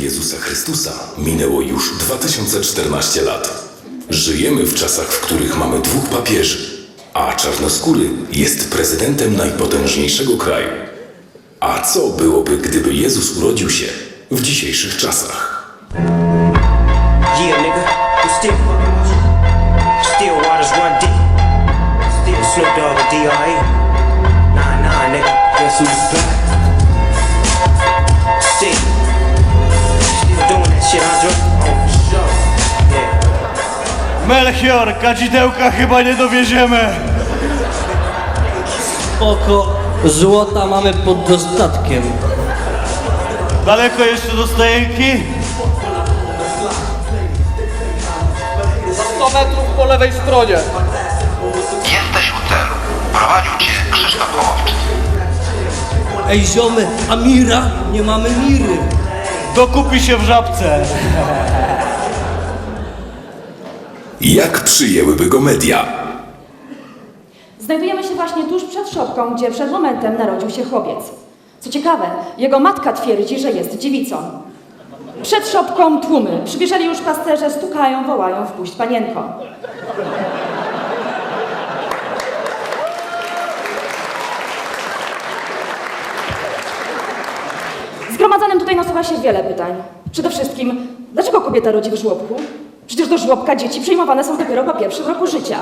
Jezusa Chrystusa minęło już 2014 lat. Żyjemy w czasach, w których mamy dwóch papieży, a czarnoskóry jest prezydentem najpotężniejszego kraju. A co byłoby, gdyby Jezus urodził się w dzisiejszych czasach? Yeah, nigga, Melchior, kadzidełka chyba nie dowieziemy. Oko złota mamy pod dostatkiem. Daleko jeszcze do stajenki? 100 metrów po lewej stronie. Jesteś u celu. Prowadził cię Krzysztof Hołowczyk. Ej ziomy, a Mira? Nie mamy Miry. Dokupi się w żabce. Jak przyjęłyby go media? Znajdujemy się właśnie tuż przed szopką, gdzie przed momentem narodził się chłopiec. Co ciekawe, jego matka twierdzi, że jest dziewicą. Przed szopką tłumy. Przybierzeli już pasterze, stukają, wołają, wpuść panienko. Zgromadzonym tutaj nasuwa się wiele pytań. Przede wszystkim, dlaczego kobieta rodzi w żłobku? Przecież do żłobka dzieci przyjmowane są dopiero po pierwszym roku życia.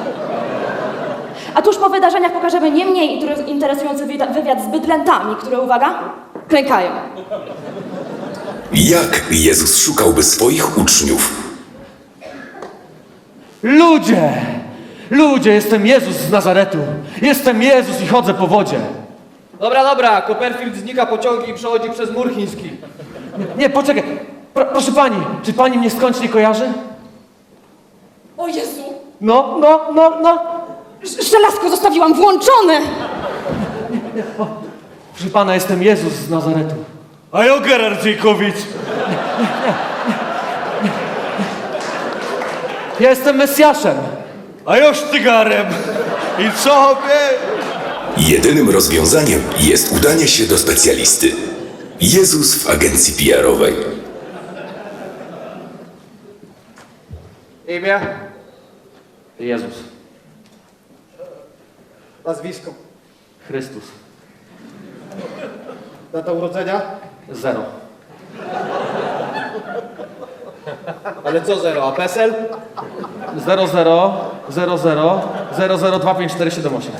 A tuż po wydarzeniach pokażemy nie mniej interesujący wywiad z bydlętami, które, uwaga, klękają. Jak Jezus szukałby swoich uczniów? Ludzie! Ludzie, jestem Jezus z Nazaretu. Jestem Jezus i chodzę po wodzie. Dobra, dobra, Copperfield znika pociągi i przechodzi przez mur chiński. Nie, nie poczekaj. Pro, proszę pani, czy pani mnie skądś nie kojarzy? O Jezu! No, no, no, no. Żelazko zostawiłam włączone! Proszę pana, jestem Jezus z Nazaretu. A ja Gerard Dziejkowicz. Ja jestem Mesjaszem. A ja sztygarem. I co by? Jedynym rozwiązaniem jest udanie się do specjalisty. Jezus w agencji PR-owej. Imię? Jezus. Nazwisko. Chrystus. Data urodzenia? Zero. Ale co zero? A PESEL? 00 00 00 25478.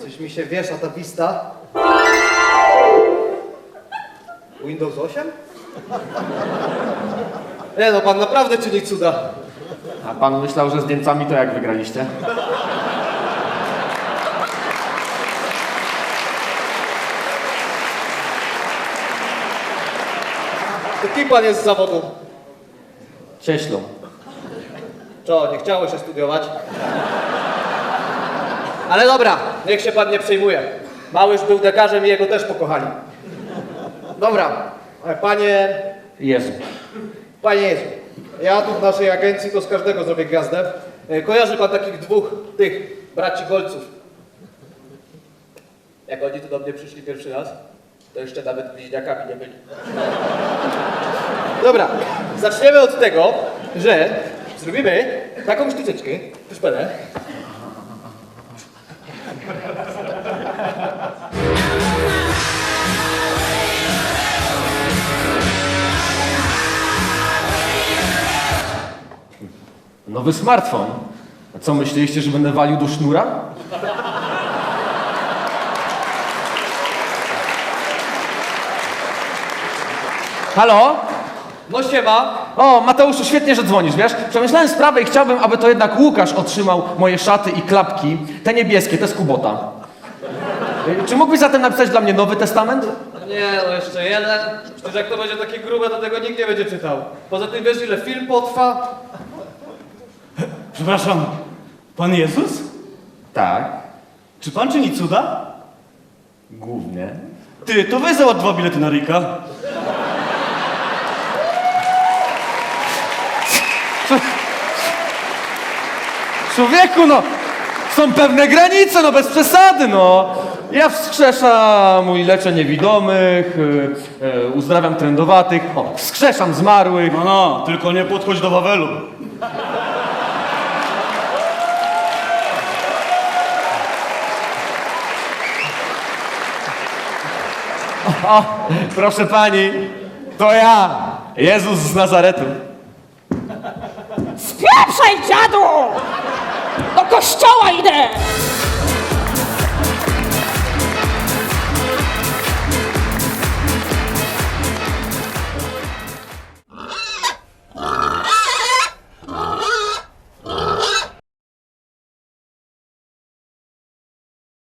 Coś mi się wiesza ta pista. Windows 8? Nie no, pan naprawdę czyni cuda. A pan myślał, że z Niemcami to jak wygraliście? To kim pan jest z zawodu? Cieślą. Co, nie chciało się studiować? Ale dobra, niech się pan nie przejmuje. Małyż był dekarzem i jego też pokochali. Dobra, panie... Jezu. Panie Jezu, ja tu w naszej agencji to z każdego zrobię gwiazdę. E, Kojarzy pan takich dwóch tych braci Golców? Jak oni tu do mnie przyszli pierwszy raz, to jeszcze nawet bliźniakami nie byli. Dobra, zaczniemy od tego, że zrobimy taką sztuczeczkę. Proszę pana. Nowy smartfon. A co, myśleliście, że będę walił do sznura? Halo? No siema. O, Mateuszu, świetnie, że dzwonisz, wiesz? Przemyślałem sprawę i chciałbym, aby to jednak Łukasz otrzymał moje szaty i klapki. Te niebieskie, te z Kubota. Y, Czy mógłbyś zatem napisać dla mnie Nowy Testament? Nie, no jeszcze jeden. Przecież jak to będzie takie grube, to tego nikt nie będzie czytał. Poza tym wiesz ile film potrwa? Przepraszam, pan Jezus? Tak. Czy pan czyni cuda? Głównie. Ty, to weź załatw dwa bilety na Rika. Człowieku, no! Są pewne granice, no bez przesady, no! Ja wskrzeszam i leczę niewidomych, y, y, uzdrawiam trędowatych, o, wskrzeszam zmarłych. No, no, tylko nie podchodź do Wawelu. O, proszę pani, to ja, Jezus z Nazaretu. Spieprzaj, dziadu! Do kościoła idę!